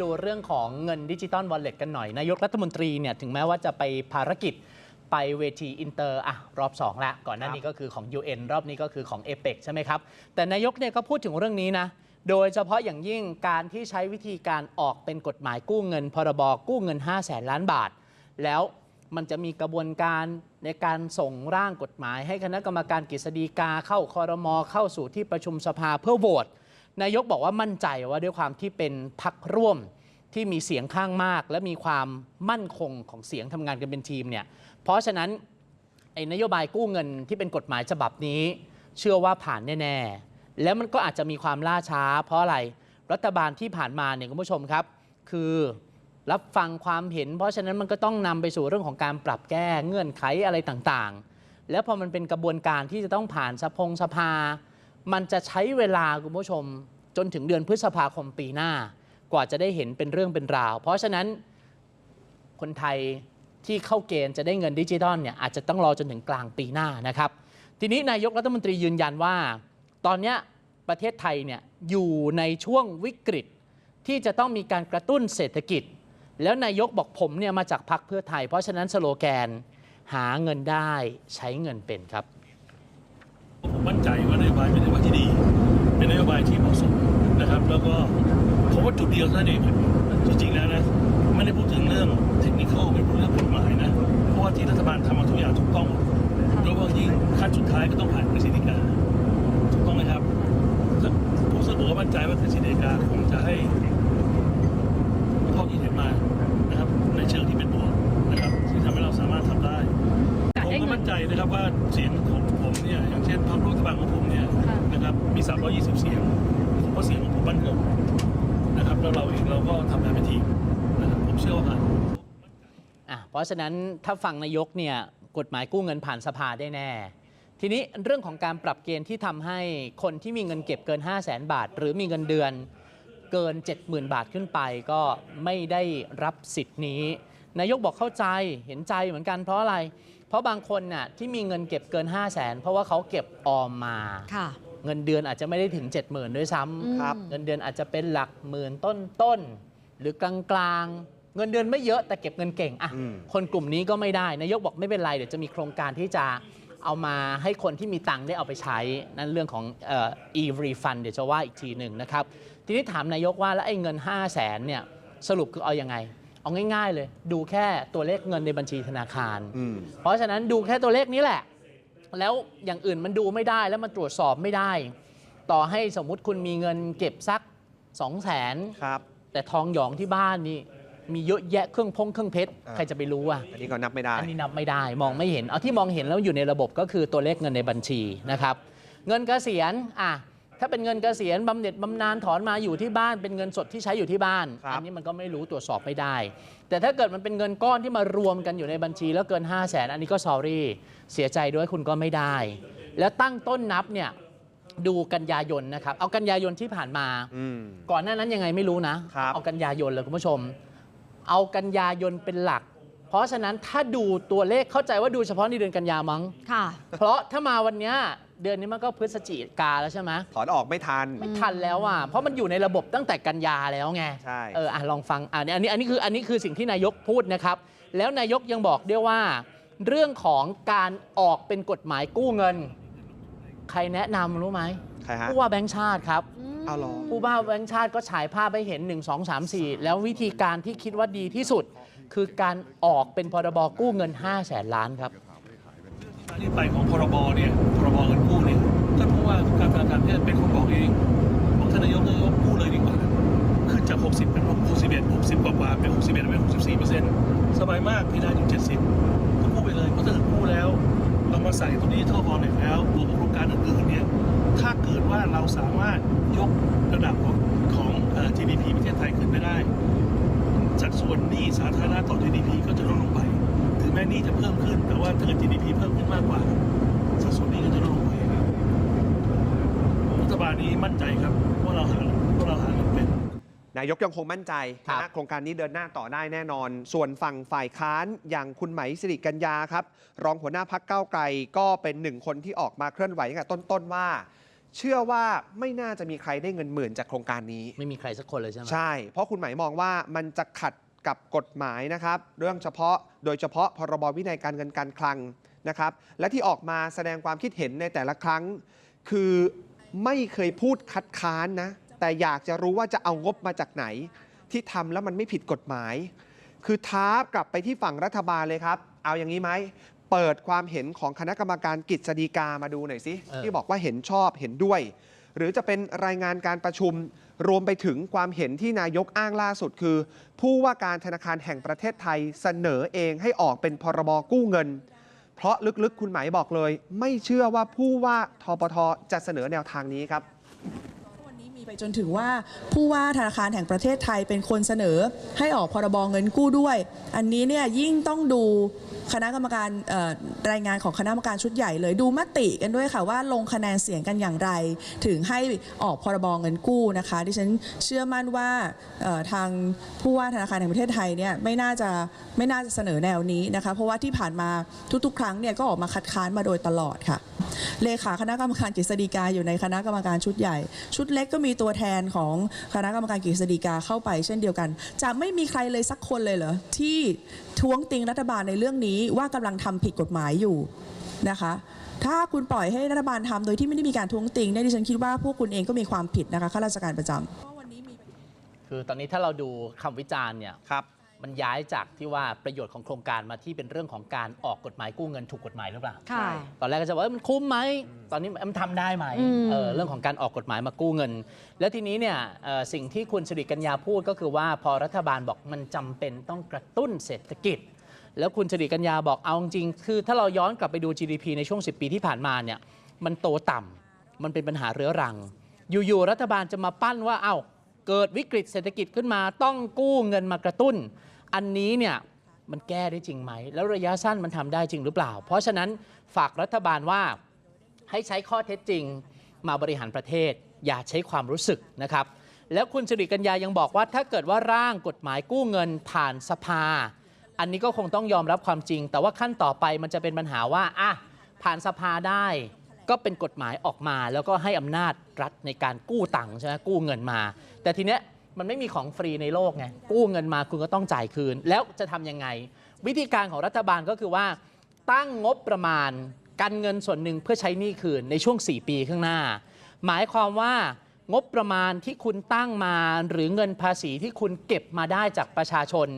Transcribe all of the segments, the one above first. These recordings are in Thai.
ดูเรื่องของเงินดิจิตอลวอลเล็ตกันหน่อย นายกรัฐมนตรีเนี่ยถึงแม้ว่าจะไปภารกิจไปเวทีอินเตอร์อะรอบ2แล้วก่อนหน้านี้ก็คือของ UN รอบนี้ก็คือของ เอเปกใช่ไหมครับ แต่นายกเนี่ยก็พูดถึงเรื่องนี้นะ โดยเฉพาะอย่างยิ่งการที่ใช้วิธีการออกเป็นกฎหมายกู้เงิน พรบกู้เงิน 5 0 0แสนล้านบาท แล้วมันจะมีกระบวนการในการส่งร่างกฎหมาย ให้คณะกรรมการกฤษฎีกาเข้าคอรมอเข้าสู่ที่ประชุมสภาเพื่อโหวต นายกบอกว่ามั่นใจว่าด้วยความที่เป็นพักร่วมที่มีเสียงข้างมาก และมีความมั่นคงของเสียงทำงานกันเป็นทีมเนี่ยเพราะฉะนั้นไอ้นโยบายกู้เงินที่เป็นกฎหมายฉบับนี้ เชื่อว่าผ่านแน่ๆ แล้วมันก็อาจจะมีความล่าช้า เพราะอะไรรัฐบาลที่ผ่านมาเนี่ยคุณผู้ชมครับ คือรับฟังความเห็น เพราะฉะนั้นมันก็ต้องนำไปสู่เรื่องของการปรับแก้เงื่อนไขอะไรต่างๆ แล้วพอมันเป็นกระบวนการที่จะต้องผ่านสภงสภา มันจะใช้เวลาคุณผู้ชม จนถึงเดือนพฤษภาคมปีหน้า กว่าจะได้เห็นเป็นเรื่องเป็นราว เพราะฉะนั้นคนไทยที่เข้าเกณฑ์จะได้เงินดิจิทัลเนี่ยอาจจะต้องรอจนถึงกลางปีหน้านะครับ ทีนี้นายกรัฐมนตรียืนยันว่า ตอนนี้ประเทศไทยเนี่ยอยู่ในช่วงวิกฤตที่จะต้องมีการกระตุ้นเศรษฐกิจ แล้วนายกบอกผมเนี่ยมาจากพรรคเพื่อไทย เพราะฉะนั้นสโลแกนหาเงินได้ใช้เงินเป็นครับ ผมมั่นใจว่านโยบายเป็นนโยบายที่ดี เป็นนโยบายที่เหมาะสมนะครับ แล้วก็ผมว่าจุดเดียวเท่านั้นเอง ราะฉะนั้นถ้าฟังนายกเนี่ยกฎหมายกู้เงินผ่านสภาได้แน่ ทีนี้เรื่องของการปรับเกณฑ์ที่ทำให้คนที่มีเงินเก็บเกิน 5 0 0แสนบาท หรือมีเงินเดือนเกิน 70,000 บาทขึ้นไปก็ไม่ได้รับสิทธิ์นี้ นายกบอกเข้าใจเห็นใจเหมือนกันเพราะอะไร เพราะบางคนน่ะที่มีเงินเก็บเกิน 5 0 0แสนเพราะว่าเขาเก็บออมมาค่ะเงินเดือนอาจจะไม่ได้ถึง 70,000 ด้วยซ้อืมำครับเงินเดือนอาจจะเป็นหลักหมื่นต้นต้นๆหรือกลางกลางๆ เงินเดือนไม่เยอะแต่เก็บเงินเก่งอะอืมคนกลุ่มนี้ก็ไม่ได้นายกบอกไม่เป็นไรเดี๋ยวจะมีโครงการที่จะเอามาให้คนที่มีตังค์ได้เอาไปใช้ นั่นเรื่องของเอ่อ e-refund เดี๋ยวจะว่าอีกทีหนึ่งนะครับ ทีนี้ถามนายกว่าแล้วไอ้เงิน 5 0 0แสนเนี่ยสรุปคือเอาอยัางไง เอาง่าย ๆ เลย ดูแค่ตัวเลขเงินในบัญชีธนาคารอืมเพราะฉะนั้นดูแค่ตัวเลขนี้แหละ แล้วอย่างอื่นมันดูไม่ได้แล้วมันตรวจสอบไม่ได้ ต่อให้สมมุติคุณมีเงินเก็บสัก 2 0 0แสนครับแต่ทองหยองที่บ้านนี่ มีเยอะแยะเครื่องพงเครื่องเพชรอ่าใครจะไปรู้อะอันนี้ก็นับไม่ได้ อันนี้นับไม่ได้มองไม่เห็น เอาที่มองเห็นแล้วอยู่ในระบบก็คือตัวเลขเงินในบัญชีนะครับ เงินเกษียณอะถ้าเป็นเงินเกษียณบำเหน็จบำนาญถอนมาอยู่ที่บ้านเป็นเงินสดที่ใช้อยู่ที่บ้าน ครับ อันี้มันก็ไม่รู้ตรวจสอบไม่ได้ แต่ถ้าเกิดมันเป็นเงินก้อนที่มารวมกันอยู่ในบัญชีแล้วเกิน 5 0 0แสนอันนี้ก็สอรี่เสียใจด้วยคุณก็ไม่ได้ แล้วตั้งต้นนับเนี่ยดูกันยายนนะครับ เอากันยายนที่ผ่านมา อืม ก่อนหน้านั้นยังไงไม่รู้นะครับ เอากันยายนเลยคุณผู้ชม เอากันยายนเป็นหลัก เพราะฉะนั้นถ้าดูตัวเลขเข้าใจว่าดูเฉพาะในเดือนกันยามั้ง ค่ะ เพราะถ้ามาวันเนี้ยเดือนนี้มันก็พฤศจิกาแล้วใช่ไหมถอนออกไม่ทัน ไม่ทันแล้วอะเพราะมันอยู่ในระบบตั้งแต่กันยาแล้วไงใช่ เอออะลองฟังอะอันนี้อันนี้คืออันนี้คือสิ่งที่นายกพูดนะครับ แล้วนายกยังบอกด้วยว่า เรื่องของการออกเป็นกฎหมายกู้เงิน ใครแนะนำรู้ไหมใครฮะ ผู้ว่าแบงค์ชาติครับ เอาเหรอ ผู้ว่าแบงค์ชาติก็ฉายภาพให้เห็น 1 2 3 4 แล้ววิธีการที่คิดว่าดีที่สุด คือการออกเป็นพรบกู้เงิน 5 0 0แสนล้านครับ ที่ไปของพรบเนี่ยพรบเงินกู้เนี่ยท่านผู้ว่าการธนาคารเนี่ยเป็นคนบอกเองบอกท่านนายกนายกกู้เลยดีกว่าขึ้นจาก 60 เป็น 61 60 กว่าๆเป็น 61เป็น64เปอร์เซ็นต์สบายมากพี่ได้ถึง70ก็กู้ไปเลยเพราะถ้าเกิดกู้แล้วเรามาใส่ตรงนี้เท่าพอเนี่ยแล้วบวกกับโครงการอื่นๆเนี่ย ถ้าเกิดว่าเราสามารถยกระดับของของเอ่อ GDP ประเทศไทยขึ้นไปได้สัดส่วนหนี้สาธารณะต่อ GDP ก็จะลดลงไป ถึงแม้หนี้จะเพิ่มขึ้น แต่ว่าถ้าเกิด GDP เพิ่มขึ้นมากกว่า สัดส่วนหนี้ก็จะลดลงไปรัฐบาลนี้มั่นใจครับว่าเราหาว่าเราหาเงินเป็นนายกยังคงมั่นใจครับนะโครงการนี้เดินหน้าต่อได้แน่นอน ส่วนฝั่งฝ่ายค้านอย่างคุณไหมสิริกัญญาครับ รองหัวหน้าพักเก้าวไกลก็เป็นหนึ่งคนที่ออกมาเคลื่อนไหวตั้งแต่ต้นๆว่า เชื่อว่าไม่น่าจะมีใครได้เงินหมื่นจากโครงการนี้ ไม่มีใครสักคนเลยใช่ไหมใช่ เพราะคุณหมายมองว่ามันจะขัดกับกฎหมายนะครับ เรื่องเฉพาะโดยเฉพาะพรบวินัยการเงินการคลังนะครับ และที่ออกมาแสดงความคิดเห็นในแต่ละครั้ง คือไม่เคยพูดคัดค้านนะ แต่อยากจะรู้ว่าจะเอางบมาจากไหน ที่ทำแล้วมันไม่ผิดกฎหมาย คือท้ากลับไปที่ฝั่งรัฐบาลเลยครับ เอาอย่างนี้ไหม เปิดความเห็นของคณะกรรมการกฤษฎีกามาดูหน่อยสิเออที่บอกว่าเห็นชอบเห็นด้วย หรือจะเป็นรายงานการประชุม รวมไปถึงความเห็นที่นายกอ้างล่าสุดคือ ผู้ว่าการธนาคารแห่งประเทศไทยเสนอเองให้ออกเป็นพรบกู้เงิน เพราะลึกๆ คุณหมายบอกเลย ไม่เชื่อว่าผู้ว่าทปทจะเสนอแนวทางนี้ครับวันนี้มีไปจนถึงว่าผู้ว่าธนาคารแห่งประเทศไทยเป็นคนเสนอให้ออกพรบเงินกู้ด้วย อันนี้เนี่ยยิ่งต้องดู คณะกรรมการรายงานของคณะกรรมการชุดใหญ่เลยดูมติกันด้วยค่ะว่าลงคะแนนเสียงกันอย่างไร ถึงให้ออกพรบเงินกู้นะคะดิฉันเชื่อมั่นว่าทางผู้ว่าธนาคารแห่งประเทศไทยเนี่ยไม่น่าจะไม่น่าจะเสนอแนวนี้นะคะเพราะว่าที่ผ่านมาทุกๆ ครั้งเนี่ยก็ออกมาคัดค้านมาโดยตลอดค่ะเลขาคณะกรรมการกฤษฎีกาอยู่ในคณะกรรมการชุดใหญ่ ชุดเล็กก็มีตัวแทนของคณะกรรมการกฤษฎีกาเข้าไป เช่นเดียวกัน จะไม่มีใครเลยสักคนเลยเหรอที่ท้วงติงรัฐบาลในเรื่องนี้ว่ากำลังทำผิดกฎหมายอยู่นะคะ ถ้าคุณปล่อยให้รัฐบาลทำโดยที่ไม่ได้มีการท้วงติงเนี่ยดิฉันคิดว่าพวกคุณเองก็มีความผิดนะคะข้าราชการประจำคือตอนนี้ถ้าเราดูคำวิจารณ์เนี่ยครับ มันย้ายจากที่ว่าประโยชน์ของโครงการมาที่เป็นเรื่องของการออกกฎหมายกู้เงินถูกกฎหมายหรือเปล่าค่ะ ตอนแรกก็จะว่าเอ้ยมันคุ้มไหมตอนนี้มันทำได้ไหมอืม เออเรื่องของการออกกฎหมายมากู้เงิน แล้วทีนี้เนี่ยเอ่อสิ่งที่คุณสิริกัญญาพูดก็คือว่าพอรัฐบาลบอกมันจำเป็นต้องกระตุ้นเศรษฐกิจ แล้วคุณสิริกัญญาบอกเอาจริงๆคือ ถ้าเราย้อนกลับไปดู GDP ในช่วง 10 ปีที่ผ่านมาเนี่ยมันโตต่ำมันเป็นปัญหาเรื้อรัง อยู่ๆรัฐบาลจะมาปั้นว่าเอ้าเกิดวิกฤตเศรษฐกิจขึ้นมาต้องกู้เงินมากระตุ้น อันนี้เนี่ยมันแก้ได้จริงไหม แล้วระยะสั้นมันทำได้จริงหรือเปล่า เพราะฉะนั้นฝากรัฐบาลว่าให้ใช้ข้อเท็จจริงมาบริหารประเทศ อย่าใช้ความรู้สึกนะครับ แล้วคุณสิริกัญญายังบอกว่า ถ้าเกิดว่าร่างกฎหมายกู้เงินผ่านสภา อันนี้ก็คงต้องยอมรับความจริง แต่ว่าขั้นต่อไปมันจะเป็นปัญหาว่าอะผ่านสภาได้ ก็เป็นกฎหมายออกมา แล้วก็ให้อำนาจรัฐในการกู้ตังค์ใช่ไหมกู้เงินมา แต่ทีเนี้ย มันไม่มีของฟรีในโลกไงกู้เงินมาคุณก็ต้องจ่ายคืน แล้วจะทำยังไง วิธีการของรัฐบาลก็คือว่า ตั้งงบประมาณกันเงินส่วนหนึ่งเพื่อใช้หนี้คืนในช่วง 4 ปีข้างหน้า หมายความว่างบประมาณที่คุณตั้งมาหรือเงินภาษีที่คุณเก็บมาได้จากประชาชน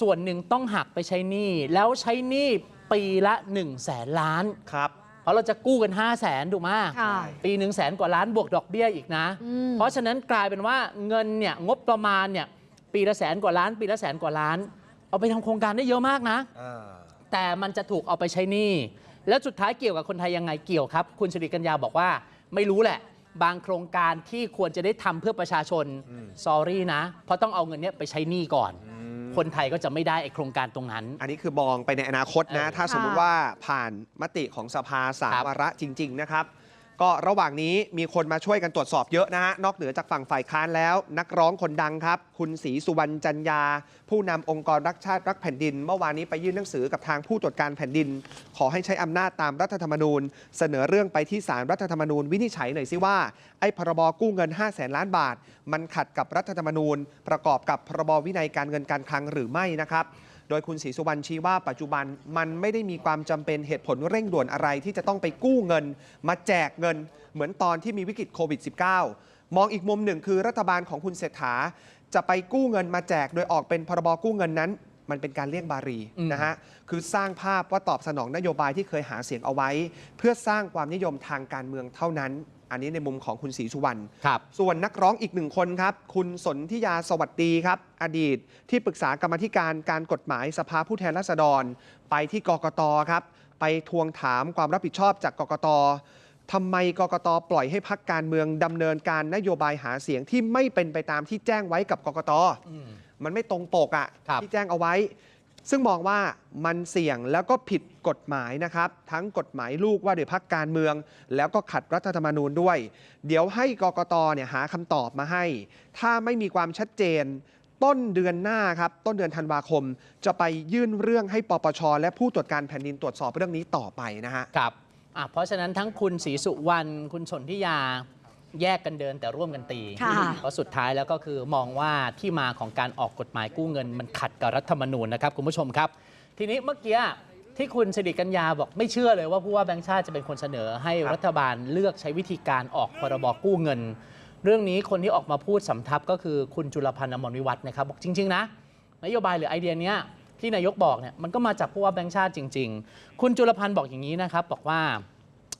ส่วนหนึ่งต้องหักไปใช้หนี้แล้วใช้หนี้ปีละ1นึ่งแสนล้านครับ เพราะเราจะกู้กัน 5 0 0แสนถูกไหมค่ะ ปีหนึ่งแสนกว่าล้านบวกดอกเบี้ยอีกนะ อืม เพราะฉะนั้นกลายเป็นว่าเงินเนี่ยงบประมาณเนี่ยปีละแสนกว่าล้าน ปีละแสนกว่าล้าน เอาไปทำโครงการได้เยอะมากนะแต่มันจะถูกเอาไปใช้หนี้ แล้วสุดท้ายเกี่ยวกับคนไทยยังไงเกี่ยวครับ คุณชริกัญญาบอกว่า ไม่รู้แหละ บางโครงการที่ควรจะได้ทำเพื่อประชาชนซอรี่นะ เพราะต้องเอาเงินเนี้ยไปใช้หนี้ก่อน คนไทยก็จะไม่ได้ไอโครงการตรงนั้น อันนี้คือมองไปในอนาคตนะเออถ้าสมมุติค่ะว่าผ่านมติของสภาสามครับวาระจริง ๆ นะครับ ก็ระหว่างนี้มีคนมาช่วยกันตรวจสอบเยอะนะฮะนอกเหนือจากฝั่งฝ่ายค้านแล้ว นักร้องคนดังครับ คุณศรีสุวรรณจันยา ผู้นำองค์กรรักชาติรักแผ่นดิน เมื่อวานนี้ไปยื่นหนังสือกับทางผู้ตรวจการแผ่นดิน ขอให้ใช้อำนาจตามรัฐธรรมนูญ เสนอเรื่องไปที่ศาลรัฐธรรมนูญวินิจฉัยหน่อยสิว่าไอ้พรบกู้เงิน 5 0 0แสนล้านบาท มันขัดกับรัฐธรรมนูญ ประกอบกับพรบวินัยการเงินการคลังหรือไม่นะครับ โดยคุณศรีสุวรรณชี้ว่าปัจจุบันมันไม่ได้มีความจำเป็นเหตุผลเร่งด่วนอะไรที่จะต้องไปกู้เงิน มาแจกเงิน เหมือนตอนที่มีวิกฤตโควิด -19 มองอีกมุมหนึ่งคือรัฐบาลของคุณเศรษฐา จะไปกู้เงินมาแจกโดยออกเป็นพรบกู้เงินนั้นมันเป็นการเลี่ยงบารีอืมนะฮะ คือสร้างภาพว่าตอบสนองนโยบายที่เคยหาเสียงเอาไว้ เพื่อสร้างความนิยมทางการเมืองเท่านั้น อันนี้ในมุมของคุณศรีสุวรรณครับ ส่วนนักร้องอีกหนึ่งคนครับ คุณสนธิยาสวัสดีครับ อดีตที่ปรึกษากรรมาธิการการกฎหมายสภาผู้แทนราษฎร ไปที่กกตครับ ไปทวงถามความรับผิดชอบจากกกตทำไมกกตปล่อยให้พักการเมืองดำเนินการนโยบายหาเสียงที่ไม่เป็นไปตามที่แจ้งไว้กับกกตอืมมันไม่ตรงปกอะครับที่แจ้งเอาไว้ ซึ่งมองว่ามันเสี่ยงแล้วก็ผิดกฎหมายนะครับ ทั้งกฎหมายลูกว่าด้วยพักการเมือง แล้วก็ขัดรัฐธรรมนูญด้วย เดี๋ยวให้กกตเนี่ยหาคำตอบมาให้ ถ้าไม่มีความชัดเจน ต้นเดือนหน้าครับ ต้นเดือนธันวาคม จะไปยื่นเรื่องให้ปปช และผู้ตรวจการแผ่นดินตรวจสอบเรื่องนี้ต่อไปนะฮะครับเพราะฉะนั้นทั้งคุณศรีสุวรรณคุณสนธิยา แยกกันเดินแต่ร่วมกันตี ค่ะ เพราะสุดท้ายแล้วก็คือมองว่าที่มาของการออกกฎหมายกู้เงิน มันขัดกับรัฐธรรมนูญนะครับคุณผู้ชมครับ ทีนี้เมื่อกี้ที่คุณสิริกัญญาบอกไม่เชื่อเลยว่าผู้ว่าแบงค์ชาติจะเป็นคนเสนอให้ครับรัฐบาลเลือกใช้วิธีการออกพรบกู้เงิน เรื่องนี้คนที่ออกมาพูดสำทับก็คือคุณจุลพันธ์อมรวิวัฒน์นะครับบอกจริง ๆ นะ นโยบายหรือไอเดียเนี้ยที่นายกบอกเนี่ยมันก็มาจากผู้ว่าแบงค์ชาติจริง ๆ คุณจุลพันธ์บอกอย่างนี้นะครับบอกว่า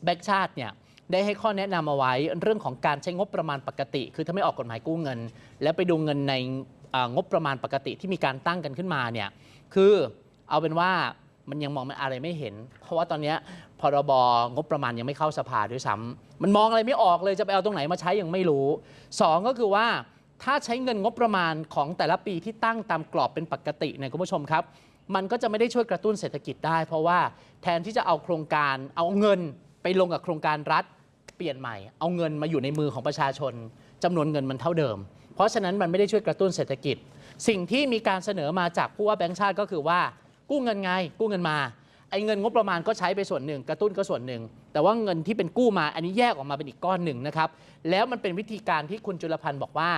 แบงค์ชาติเนี่ย ได้ให้ข้อแนะนำเอาไว้เรื่องของการใช้งบประมาณปกติ คือถ้าไม่ออกกฎหมายกู้เงิน แล้วไปดูเงินในงบประมาณปกติที่มีการตั้งกันขึ้นมาเนี่ยคือเอาเป็นว่ามันยังมองมอะไรไม่เห็น เพราะว่าตอนนี้พรบงบประมาณยังไม่เข้าสภาด้วยซ้ำมันมองอะไรไม่ออกเลยจะไปเอาตรงไหนมาใช้ยังไม่รู้สองก็คือว่าถ้าใช้เงินงบประมาณของแต่ละปีที่ตั้งตามกรอบเป็นปกติเนี่ยคุณผู้ชมครับ มันก็จะไม่ได้ช่วยกระตุ้นเศรษฐกิจได้ เพราะว่าแทนที่จะเอาโครงการเอาเงินไปลงกับโครงการรัฐ ปลี่ยนใหม่ เอาเงินมาอยู่ในมือของประชาชนจำนวนเงินมันเท่าเดิม เพราะฉะนั้นมันไม่ได้ช่วยกระตุ้นเศรษฐกิจ สิ่งที่มีการเสนอมาจากผู้ว่าแบงค์ชาติก็คือว่า กู้เงินไง กู้เงินมาไอ้เงินงบประมาณก็ใช้ไปส่วนหนึ่ง กระตุ้นก็ส่วนหนึ่ง แต่ว่าเงินที่เป็นกู้มาอันนี้แยกออกมาเป็นอีกก้อนหนึ่งนะครับแล้วมันเป็นวิธีการที่คุณจุลพันธ์บอกว่า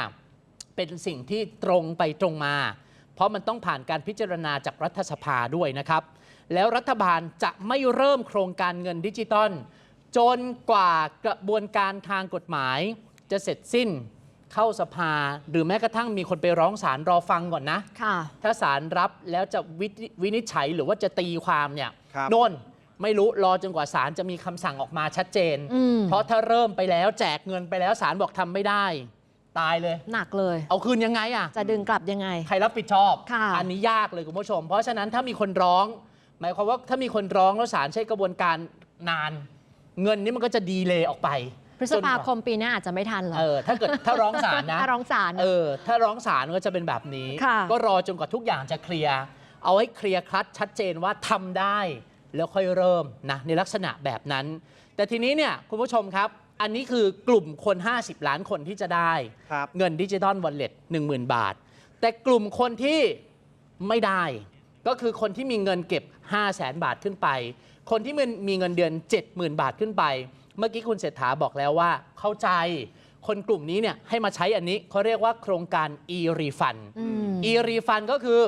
เป็นสิ่งที่ตรงไปตรงมา เพราะมันต้องผ่านการพิจารณาจากรัฐสภาด้วยนะครับแล้วรัฐบาลจะไม่เริ่มโครงการเงินดิจิตอล จนกว่ากระบวนการทางกฎหมายจะเสร็จสิ้นเข้าสภา หรือแม้กระทั่งมีคนไปร้องศาลรอฟังก่อนนะค่ะถ้าศาลรับแล้วจะวินิวินิจฉัยหรือว่าจะตีความเนี่ยครับโน่นไม่รู้รอจนกว่าศาลจะมีคำสั่งออกมาชัดเจนอืมเพราะถ้าเริ่มไปแล้วแจกเงินไปแล้วศาลบอกทำไม่ได้ ตายเลย หนักเลย เอาคืนยังไงอะจะดึงกลับยังไง ใครรับผิดชอบค่ะอันนี้ยากเลยคุณผู้ชม เพราะฉะนั้นถ้ามีคนร้อง หมายความว่าถ้ามีคนร้องแล้วศาลใช้กระบวนการนาน เงินนี้มันก็จะดีเลย์ออกไปพฤษภาคจนกว่มปีหน้าอาจจะไม่ทันหรอกเออถ้าเกิดถ้าร้องศาลนะถ้าร้องศาลเออถ้าร้องศาลก็จะเป็นแบบนี้ค่ะก็รอจนกว่าทุกอย่างจะเคลียร์เอาให้เคลียร์คลัดชัดเจนว่าทำได้แล้วค่อยเริ่มนะในลักษณะแบบนั้น แต่ทีนี้เนี่ยคุณผู้ชมครับ อันนี้คือกลุ่มคน 50 ล้านคนที่จะได้ครับเงินดิจิตอลวอลเล็ต10,000บาท แต่กลุ่มคนที่ไม่ได้ ก็คือคนที่มีเงินเก็บ 5 0 0แสนบาทขึ้นไป คนที่มันมีเงินเดือน 70,000 บาทขึ้นไป เมื่อกี้คุณเศรษฐาบอกแล้วว่าเข้าใจคนกลุ่มนี้เนี่ยให้มาใช้อันนี้เขาเรียกว่าโครงการ e-refund อืม e-refund ก็คือ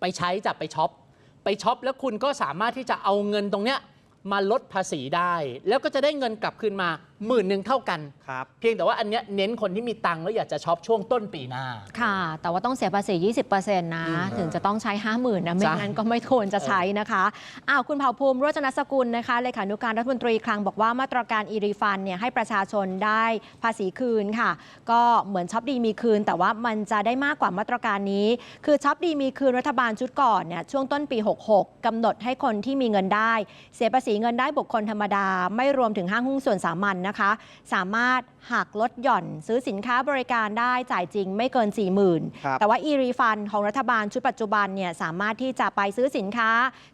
ไปใช้จับไปช็อป ไปช็อปแล้วคุณก็สามารถที่จะเอาเงินตรงเนี้ยมาลดภาษีได้ แล้วก็จะได้เงินกลับคืนมา หมื่นหนึ่งเท่ากัน ครับเพียงแต่ว่าอันเนี้ยเน้นคนที่มีตังค์แล้วอยากจะช็อปช่วงต้นปีหน้า ค่ะ แต่ว่าต้องเสียภาษี 20%นะอืมถึงจะต้องใช้ 50,000นะ ไม่ใช่งั้นก็ไม่ควรจะใช้นะคะอ้าวคุณเผ่าภูมิโรจนสกุลนะคะเลขานุการรัฐมนตรีคลังบอกว่ามาตรการอีรีฟันเนี่ยให้ประชาชนได้ภาษีคืนค่ะ ก็เหมือนช็อปดีมีคืน แต่ว่ามันจะได้มากกว่ามาตรการนี้ คือช็อปดีมีคืนรัฐบาลชุดก่อนเนี่ยช่วงต้นปี 66กำหนดให้คนที่มีเงินได้ เสียภาษีเงินได้บุคคลธรรมดา ไม่รวมถึงห้างหุ้นส่วนสามัญนะคะสามารถหักลดหย่อนซื้อสินค้าบริการได้จ่ายจริงไม่เกิน 40,000ครับแต่ว่า e-refund ของรัฐบาลชุดปัจจุบันเนี่ยสามารถที่จะไปซื้อสินค้า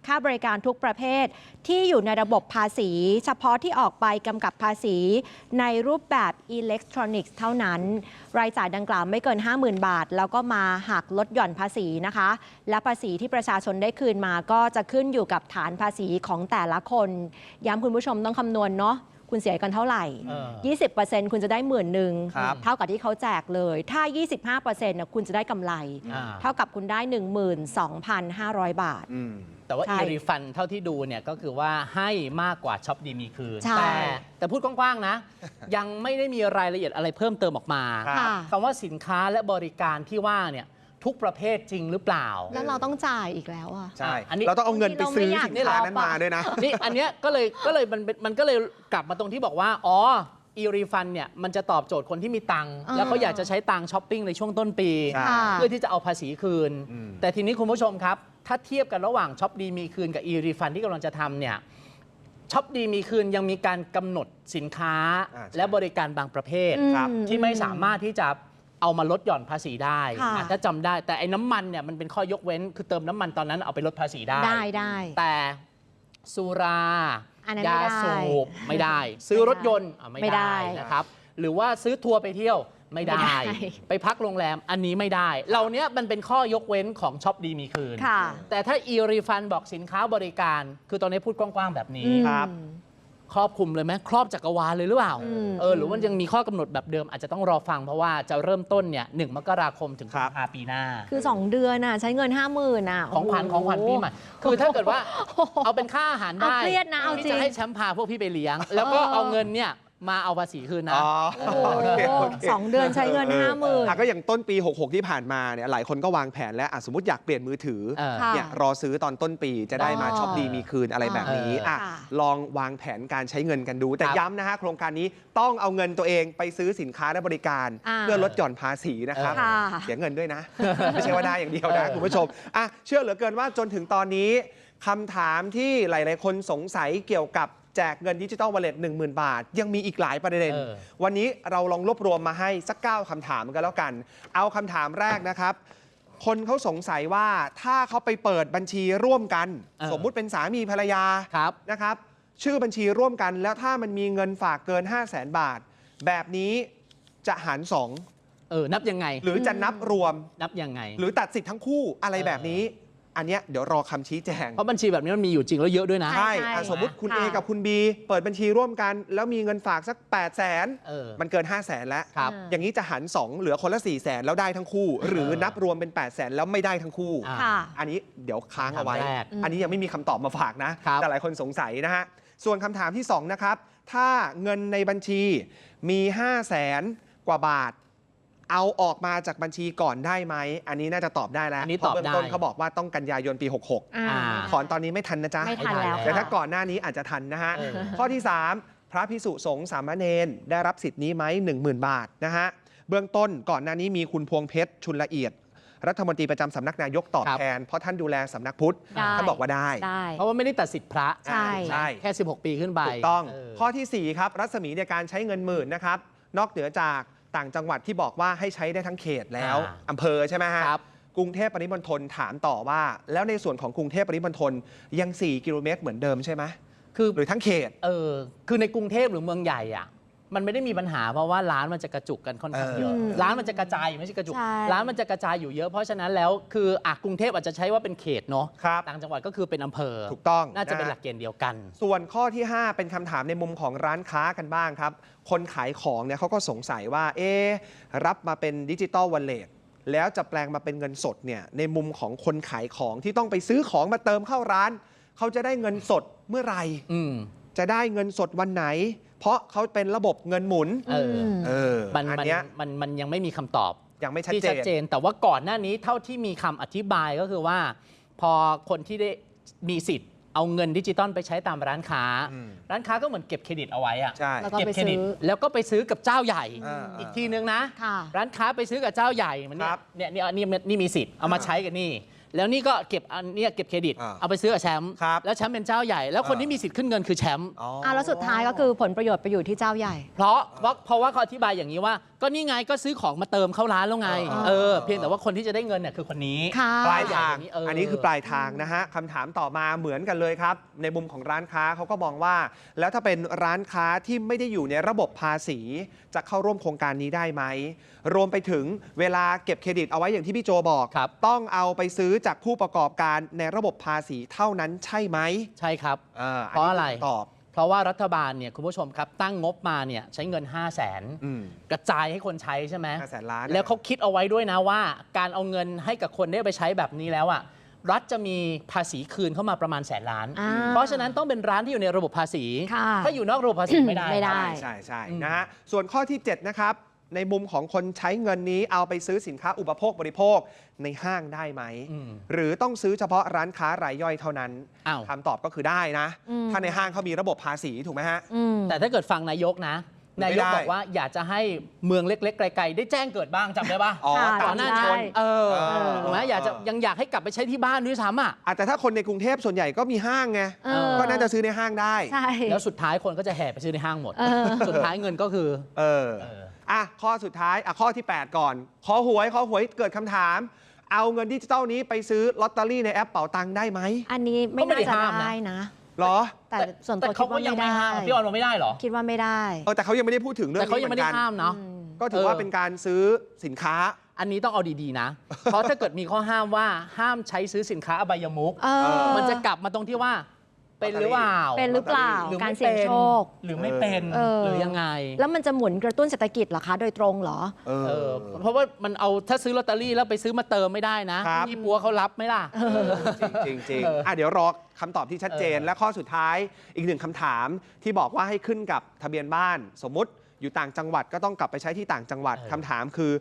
ค่าบริการทุกประเภท ที่อยู่ในระบบภาษี เฉพาะที่ออกไปกำกับภาษี ในรูปแบบอิเล็กทรอนิกส์เท่านั้น รายจ่ายดังกล่าวไม่เกิน 50,000 บาท แล้วก็มาหักลดหย่อนภาษีนะคะ และภาษีที่ประชาชนได้คืนมาก็จะขึ้นอยู่กับฐานภาษีของแต่ละคน ย้ำคุณผู้ชมต้องคำนวณเนาะ คุณเสียกันเท่าไหร่ เออ 20%คุณจะได้หมื่นหนึ่งครับเท่ากับที่เขาแจกเลย ถ้า 25%นะคุณจะได้กำไร อ่า เท่ากับคุณได้ 12,500 บาท อืม แต่ว่าใช่ e-refund เท่าที่ดูเนี่ยก็คือว่าให้มากกว่าช็อปดีมีคืน ใช่ แต่แต่พูดกว้างๆนะ ยังไม่ได้มีรายละเอียดอะไรเพิ่มเติมออกมา ครับ ค่ะ คำว่าสินค้าและบริการที่ว่าเนี่ย ทุกประเภทจริงหรือเปล่า แล้วเราต้องจ่ายอีกแล้วอะ ใช่อันนี้ เราต้องเอาเงินไปซื้อเราไม่อยากสินค้านั้นช็อปอะมาด้วยนะ นี่อันเนี้ยก็เลยก็เลยมันเป็นมันก็เลยกลับมาตรงที่บอกว่า อ๋อ e-refund เนี่ยมันจะตอบโจทย์คนที่มีตังค์อ่า แล้วเขาอยากจะใช้ตังค์ช้อปปิ้งในช่วงต้นปี ใช่ ค่ะ เพื่อที่จะเอาภาษีคืน อืม แต่ทีนี้คุณผู้ชมครับ ถ้าเทียบกันระหว่างช็อปดีมีคืนกับ e-refund ที่กำลังจะทำเนี่ยช็อปดีมีคืนยังมีการกำหนดสินค้าอ่าใช่ และบริการบางประเภท อืมครับที่ไม่สามารถที่จะ เอามาลดหย่อนภาษีได้ค่ะอะถ้าจำได้แต่ไอ้น้ำมันเนี่ยมันเป็นข้อยกเว้น คือเติมน้ำมันตอนนั้นเอาไปลดภาษีได้ ได้ได้แต่สุราอันนั้นยาไม่ได้สูบไม่ได้ ซื้อรถยนต์อะไม่ไม่ได้ได้นะครับ หรือว่าซื้อทัวร์ไปเที่ยวไม่ได้ ไม่ได้ ไปพักโรงแรมอันนี้ไม่ได้ เหล่านี้มันเป็นข้อยกเว้นของช็อปดีมีคืน ค่ะแต่ถ้า e-refund บอกสินค้าบริการ คือตอนนี้พูดกว้างๆแบบนี้ อืม ครับ ครอบคลุมเลยไหมครอบจักรวาลเลยหรือเปล่าอืมเออหรือว่ายังมีข้อกำหนดแบบเดิมอาจจะต้องรอฟังเพราะว่าจะเริ่มต้นเนี่ยหนึ่งมกราคมถึงครักุบมภาปีหน้า คือ 2 เดือนน่ะใช้เงิน 5 0,000น่ะของขวัญของขวัญปีใหม่คือถ้าเกิดว่าเอาเป็นค่าอาหารได้เอาเครียดนะเอาที่จริจะงให้แชมป์พาพวกพี่ไปเลี้ยง แล้วก็เอาเงินเนี่ย มาเอาภาษีคืนนะ อ๋อโอ้โหโอเคโอเคสองเดือนใช้เงินเออห้าหมื่น อะก็อย่างต้นปี 66 ที่ผ่านมาเนี่ยหลายคนก็วางแผนแล้วอะสมมติอยากเปลี่ยนมือถือเออ ค่ะเนี่ยรอซื้อตอนต้นปีจะได้มาอ๋อช็อปดีมีคืนอะไรแบบนี้เอออ่อะค่ะ ลองวางแผนการใช้เงินกันดู แต่ครับย้ำนะฮะโครงการนี้ต้องเอาเงินตัวเองไปซื้อสินค้าและบริการ อ่าเพื่อลดหย่อนภาษีนะครับ ค่ะ เสียเงินด้วยนะ ไม่ใช่ว่าได้อย่างเดียวนะ เออ คุณผู้ชมอะเชื่อเหลือเกินว่าจนถึงตอนนี้คำถามที่หลาย ๆ คนสงสัยเกี่ยวกับ แจกเงินดิจิ t a ลวอลเล็ต10,000บาท ยังมีอีกหลายประเด็นเออวันนี้เราลองรวบรวมมาให้สัก9คำถามกันแล้วกัน เอาคำถามแรกนะครับ คนเขาสงสัยว่าถ้าเขาไปเปิดบัญชีร่วมกันเออสมมุติเป็นสามีภรรยาครับนะครับ ชื่อบัญชีร่วมกัน แล้วถ้ามันมีเงินฝากเกิน 5 0 0แสนบาท แบบนี้จะหารเออ นับยังไง2หรือจะนับรวม นับยังไง หรือตัดสิทธิ์ทั้งคู่อะไรแบบนี้ อันเนี้ยเดี๋ยวรอคำชี้แจง เพราะบัญชีแบบนี้มันมีอยู่จริงแล้วเยอะด้วยนะ ใช่ใช่อะสมมุติคุณ A ค่ะ กับคุณ B เปิดบัญชีร่วมกัน แล้วมีเงินฝากสัก 8 0 0แสนเออ มันเกิน 5 0 0แสนแล้ว ครับอย่างนี้จะหัน 2 เหลือคนละ 4 0 0แสนแล้วได้ทั้งคู่ หรือนับรวมเป็น 8 0 0แสนแล้วไม่ได้ทั้งคู่ อ่า ค่ะ อันนี้เดี๋ยวค้างเอาไว้ คำถามแรกอันนี้ยังไม่มีคำตอบมาฝากนะ ครับ แต่หลายคนสงสัยนะฮะ ส่วนคำถามที่ 2 นะครับ ถ้าเงินในบัญชีมี 5 0 0แสนกว่าบาท เอาออกมาจากบัญชีก่อนได้ไหม อันนี้น่าจะตอบได้แล้วอันนี้เพราะตอบเบื้องต้นได้ เขาบอกว่าต้องกันยายนปี 66 อ่า ถอนตอนนี้ไม่ทันนะจ๊ะ ไม่ทันแล้วแต่ถ้าค่ะ ก่อนหน้านี้อาจจะทันนะฮะ เออ ข้อที่ 3 พระพิสุสงฆ์สามเณรได้รับสิทธิ์นี้ไหม10,000 บาทนะฮะ เบื้องต้นก่อนหน้านี้มีคุณพวงเพชรชุนละเอียด รัฐมนตรีประจำสำนักนายกตอบครับ แทน เพราะท่านดูแลสำนักพุทธได้ ท่านบอกว่าได้ ได้ เพราะว่าไม่ได้ตัดสิทธิ์พระใช่ ใช่ แค่ 16 ปีขึ้นไปถูกต้อง เข้อทีสี่4 ครับ รัศมีในการใช้เงินหมื่นนะครับ นอกเหนือจาก ต่างจังหวัดที่บอกว่าให้ใช้ได้ทั้งเขตแล้วอ่าอำเภอใช่ไหมฮะครับกรุงเทพปริมณฑลถามต่อว่า แล้วในส่วนของกรุงเทพปริมณฑลยัง 4 กิโลเมตรเหมือนเดิมใช่ไหมคือหรือทั้งเขตเออคือในกรุงเทพหรือเมืองใหญ่อะ มันไม่ได้มีปัญหาเพราะว่าร้านมันจะกระจุกกันค่อนข้างเยอะเออร้านมันจะกระจายไม่ใช่กระจุก ใช่ ร้านมันจะกระจายอยู่เยอะเพราะฉะนั้นแล้วคืออะกรุงเทพอาจจะใช้ว่าเป็นเขตเนาะครับ ต่างจังหวัดก็คือเป็นอำเภอถูกต้องน่าจะเป็นฮหลักเกณฑ์เดียวกัน ส่วนข้อที่ 5 เป็นคำถามในมุมของร้านค้ากันบ้างครับ คนขายของเนี่ยเขาก็สงสัยว่า เอ๊ะรับมาเป็นดิจิตอลวอลเล็ตแล้วจะแปลงมาเป็นเงินสดเนี่ยในมุมของคนขายของที่ต้องไปซื้อของมาเติมเข้าร้าน เขาจะได้เงินสดเมื่อไหร่ อืม จะได้เงินสดวันไหน เพราะเขาเป็นระบบเงินหมุนเอออมเออมันอันมันเนี้ยมันมันยังไม่มีคำตอบ ยังไม่ชัดที่เจชัดน เจนแต่ว่าก่อนหน้านี้เท่าที่มีคำอธิบายก็คือว่า พอคนที่ได้มีสิทธิ์เอาเงินดิจิตอลไปใช้ตามร้านค้า อืม ร้านค้าก็เหมือนเก็บเครดิตเอาไว้อะใช่ แล้วก็ เก็บไปเครดิตซื้อ แล้วก็ไปซื้อกับเจ้าใหญ่อ่าอีกทีนึงนะ ค่ะ ร้านค้าไปซื้อกับเจ้าใหญ่มันเนี่ครัยบเนี่ยเนี่ยนี่นี่มีสิทธิ์เอามาใช้กันนี่ แล้วนี่ก็เก็บอันเนี้ยเก็บเครดิต อ่าเอาไปซื้อกับแชมป์ครับแล้วแชมป์เป็นเจ้าใหญ่ แล้วคนอ่า ที่มีสิทธิ์ขึ้นเงินคือแชมป์อ๋ออ่าแล้วสุดท้ายก็คือผลประโยชน์ไปอยู่ที่เจ้าใหญ่ เพราะเพราะเพราะว่าเขาอธิบายอย่างนี้ว่า ก็นี่ไงก็ซื้อของมาเติมเข้าร้านแล้วไงอ่า เออเพียงแต่ว่าคนที่จะได้เงินเนี่ยคือคนนี้ ค่ะ ปลายทางอย่างนี้เอออั อันนี้คือปลายทางนะฮะคำถามต่อมาเหมือนกันเลยครับ ในมุมของร้านค้าเขาก็มองว่า แล้วถ้าเป็นร้านค้าที่ไม่ได้อยู่ในระบบภาษี จะเข้าร่วมโครงการนี้ได้ไหมรวมไปถึงเวลาเก็บเครดิตเอาไว้อย่างที่พี่โจบอก ครับ ต้องเอาไปซื้อจากผู้ประกอบการในระบบภาษีเท่านั้นใช่ไหมใช่ครับ อ่าเพราะอะไร นนี้คำตอบ เพราะว่ารัฐบาลเนี่ยคุณผู้ชมครับตั้งงบมาเนี่ยใช้เงิน 5 0 0แสนอืม กระจายให้คนใช้ใช่ไหมห้าแสนล้าน แล้วเขาคิดเอาไว้ด้วยนะว่า การเอาเงินให้กับคนได้ไปใช้แบบนี้แล้วอะรัฐจะมีภาษีคืนเข้ามาประมาณแสนล้าน อ่าเพราะฉะนั้นต้องเป็นร้านที่อยู่ในระบบภาษี ค่ะ ถ้าอยู่นอกระบบภาษีไม่ได้ ไม่ได้ ใช่ใช่ใช่อืมนะฮะส่วนข้อที่ 7 นะครับ ในมุมของคนใช้เงินนี้เอาไปซื้อสินค้าอุปโภคบริโภคในห้างได้ไหมอืมหรือต้องซื้อเฉพาะร้านค้ารายย่อยเท่านั้นอ้าวคำตอบก็คือได้นะอืมถ้าในห้างเขามีระบบภาษีถูกไหมฮะอืมแต่ถ้าเกิดฟังนายกนะไม่นายกได้บอกว่าอยากจะให้เมืองเล็ก ๆ ไกล ๆ ได้แจ้งเกิดบ้างจำได้ปะอ๋อค่ะตาก่อมนหน้าชุมชชนนเออเออถูกไหมอยากจะยังอยากให้กลับไปใช้ที่บ้านด้วยซ้ำอะอะแต่ถ้าคนในกรุงเทพส่วนใหญ่ก็มีห้างไงเออก็น่าจะซื้อในห้างได้ใช่แล้วสุดท้ายคนก็จะแห่ไปซื้อในห้างหมดเออสุดท้ายเงินก็คือ เออเอออะข้อสุดท้ายอะข้อที่ 8 ก่อน ขอหวยขอหวยเกิดคำถาม เอาเงินดิจิตอลนี้ไปซื้อลอตเตอรี่ในแอปเป๋าตังค์ได้ไหมอันนี้ไม่ก็ไม่น่าได้จะห้ามนะได้นะ เหรอแต่ส่วนแต่ตัวคิเขาดก็ว่ายังไม่ไม่ได้ห้ามพี่ออนบอกไม่ได้เหรอ คิดว่าไม่ได้เออแต่เขายังไม่ได้พูดถึงเรื่องแต่เขานี้ยังเหมืไม่อนได้กันห้ามเนาะ อืม ก็ถือว่าเออ เป็นการซื้อสินค้า อันนี้ต้องเอาดีๆนะ เพราะถ้าเกิดมีข้อห้ามว่าห้ามใช้ซื้อสินค้าอบายมุก เออ มันจะกลับมาตรงที่ว่า เป็นหรือเปล่าเป็นหรือเปล่าหรือการไม่เสี่ยงเป็นโชค หรือไม่เป็นเออ หรือยังไงแล้วมันจะหมุนกระตุ้นเศรษฐกิจเหรอคะ โดยตรงเหรอ เอเออ อเพราะว่ามันเอาถ้าซื้อลอตเตอรี่แล้วไปซื้อมาเติมไม่ได้นะครับ ยี่ปัวเขารับไหมล่ะ จริงจริงๆเอออ่อะเดี๋ยวรอคำตอบที่ชัดเจน เออ และข้อสุดท้ายอีกหนึ่งคำถามที่บอกว่าให้ขึ้นกับทะเบียนบ้าน สมมุติอยู่ต่างจังหวัดก็ต้องกลับไปใช้ที่ต่างจังหวัดคำถามคือ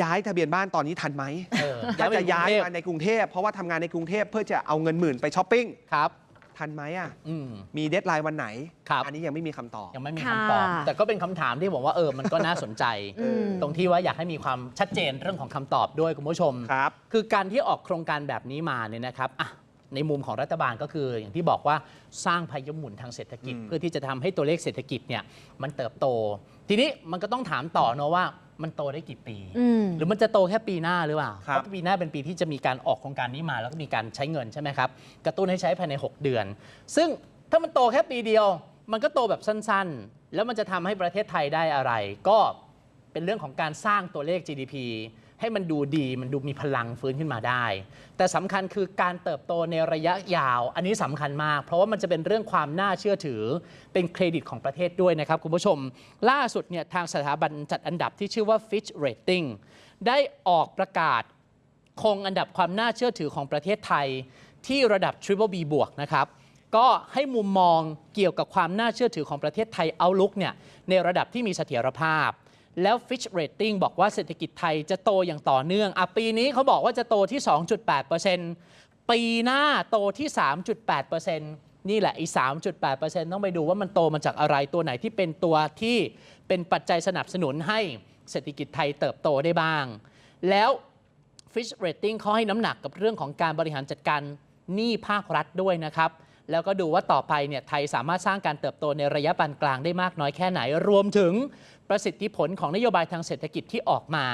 ย้ายทะเบียนบ้านตอนนี้ทันไหมเออถ้าจะย้ายไปกรุงเทพมาในกรุงเทพเพราะว่าทำงานในกรุงเทพเพื่อจะเอาเงินหมื่นไปช้อปปิ้ง ครับ ทันไหมอะอืม มีเดทไลน์วันไหน ครับ อันนี้ยังไม่มีคำตอบ ยังไม่มีค่ะคำตอบแต่ก็เป็นคำถามที่ผมว่าเออมันก็น่าสนใจ อืม ตรงที่ว่าอยากให้มีความชัดเจนเรื่องของคำตอบด้วยคุณผู้ชม ครับ คือการที่ออกโครงการแบบนี้มาเนี่ยนะครับอะในมุมของรัฐบาลก็คือ อย่างที่บอกว่าสร้างพายุหมุนทางเศรษฐกิจ อืม เพื่อที่จะทำให้ตัวเลขเศรษฐกิจเนี่ยมันเติบโต ทีนี้มันก็ต้องถามต่อเนอะว่า มันโตได้กี่ปีอืมหรือมันจะโตแค่ปีหน้าหรือเปล่าครับเพราะปีหน้าเป็นปีที่จะมีการออกโครงการนี้มา แล้วก็มีการใช้เงินใช่ไหมครับกระตุ้นให้ใช้ภายใน 6 เดือน ซึ่งถ้ามันโตแค่ปีเดียว มันก็โตแบบสั้นๆ แล้วมันจะทำให้ประเทศไทยได้อะไร ก็เป็นเรื่องของการสร้างตัวเลข GDP ให้มันดูดีมันดูมีพลังฟื้นขึ้นมาได้ แต่สำคัญคือการเติบโตในระยะยาว อันนี้สำคัญมาก เพราะว่ามันจะเป็นเรื่องความน่าเชื่อถือเป็นเครดิตของประเทศด้วยนะครับคุณผู้ชม ล่าสุดเนี่ยทางสถาบันจัดอันดับที่ชื่อว่า Fitch Rating ได้ออกประกาศคงอันดับความน่าเชื่อถือของประเทศไทย ที่ระดับ Triple B บวกนะครับก็ให้มุมมองเกี่ยวกับความน่าเชื่อถือของประเทศไทยเอาลุกเนี่ยในระดับที่มีเสถียรภาพ แล้ว Fitch Rating บอกว่าเศรษฐกิจไทยจะโตอย่างต่อเนื่องอะปีนี้เขาบอกว่าจะโตที่ 2.8%ปีหน้าโตที่ 3.8%นี่แหละไอ้3.8%ต้องไปดูว่ามันโตมาจากอะไรตัวไหนที่เป็นตัวที่เป็นปัจจัยสนับสนุนให้เศรษฐกิจไทยเติบโตได้บ้าง แล้ว Fitch Rating เขาให้น้ำหนักกับเรื่องของการบริหารจัดการหนี้ภาครัฐด้วยนะครับ แล้วก็ดูว่าต่อไปเนี่ยไทยสามารถสร้างการเติบโตในระยะปานกลางได้มากน้อยแค่ไหน รวมถึงประสิทธิผลของนโยบายทางเศรษฐกิจที่ออกมา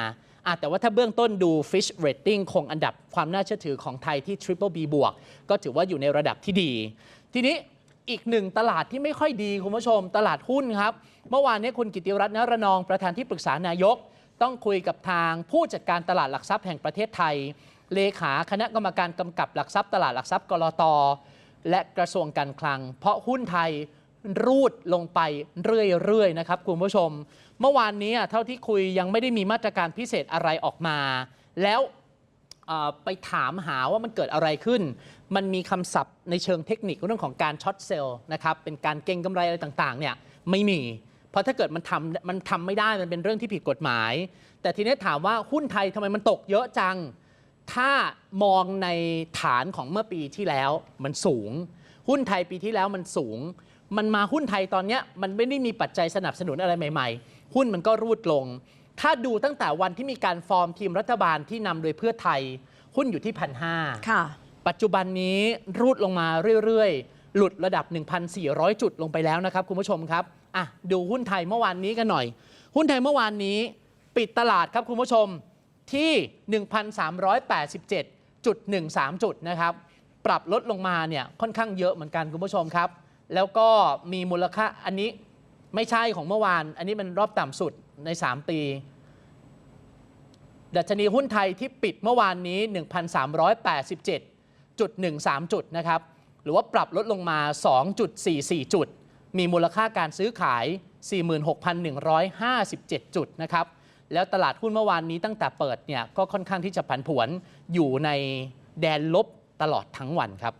อะแต่ว่าถ้าเบื้องต้นดู Fitch Rating คงอันดับความน่าเชื่อถือของไทยที่ Triple B บวกก็ถือว่าอยู่ในระดับที่ดี ทีนี้อีกหนึ่งตลาดที่ไม่ค่อยดีคุณผู้ชม ตลาดหุ้นครับ เมื่อวานนี้คุณกิติรัตน์นรนองประธานที่ปรึกษานายก ต้องคุยกับทางผู้จัดการตลาดหลักทรัพย์แห่งประเทศไทย เลขาคณะกรรมการกำกับหลักทรัพย์ตลาดหลักทรัพย์กรอตอ และกระทรวงการคลัง เพราะหุ้นไทยรูดลงไปเรื่อยๆนะครับคุณผู้ชม เมื่อวานนี้เท่าที่คุยยังไม่ได้มีมาตรการพิเศษอะไรออกมา แล้วไปถามหาว่ามันเกิดอะไรขึ้น มันมีคำศัพท์ในเชิงเทคนิคเรื่องของการช็อตเซลล์นะครับเป็นการเก็งกำไรอะไรต่างๆเนี่ยไม่มี เพราะถ้าเกิดมันทำมันทำไม่ได้มันเป็นเรื่องที่ผิดกฎหมาย แต่ทีนี้ถามว่าหุ้นไทยทำไมมันตกเยอะจัง ถ้ามองในฐานของเมื่อปีที่แล้วมันสูง หุ้นไทยปีที่แล้วมันสูง มันมาหุ้นไทยตอนเนี้ยมันไม่ได้มีปัจจัยสนับสนุนอะไรใหม่ๆ หุ้นมันก็รูดลง ถ้าดูตั้งแต่วันที่มีการฟอร์มทีมรัฐบาลที่นำโดยเพื่อไทย หุ้นอยู่ที่พันห้าค่ะปัจจุบันนี้รูดลงมาเรื่อยๆ หลุดระดับ 1,400 จุดลงไปแล้วนะครับคุณผู้ชมครับอะดูหุ้นไทยเมื่อวานนี้กันหน่อย หุ้นไทยเมื่อวานนี้ ปิดตลาดครับคุณผู้ชม ที่ 1,387.13 จุดนะครับปรับลดลงมาเนี่ยค่อนข้างเยอะเหมือนกันคุณผู้ชมครับ แล้วก็มีมูลค่าอันนี้ไม่ใช่ของเมื่อวาน อันนี้มันรอบต่ำสุดใน 3 ปีดัชนีหุ้นไทยที่ปิดเมื่อวานนี้ 1,387.13 จุดนะครับ หรือว่าปรับลดลงมา 2.44 จุด มีมูลค่าการซื้อขาย 46,157 จุดนะครับ แล้วตลาดหุ้นเมื่อวานนี้ตั้งแต่เปิดเนี่ยก็ค่อนข้างที่จะผันผวนอยู่ในแดนลบตลอดทั้งวันครับ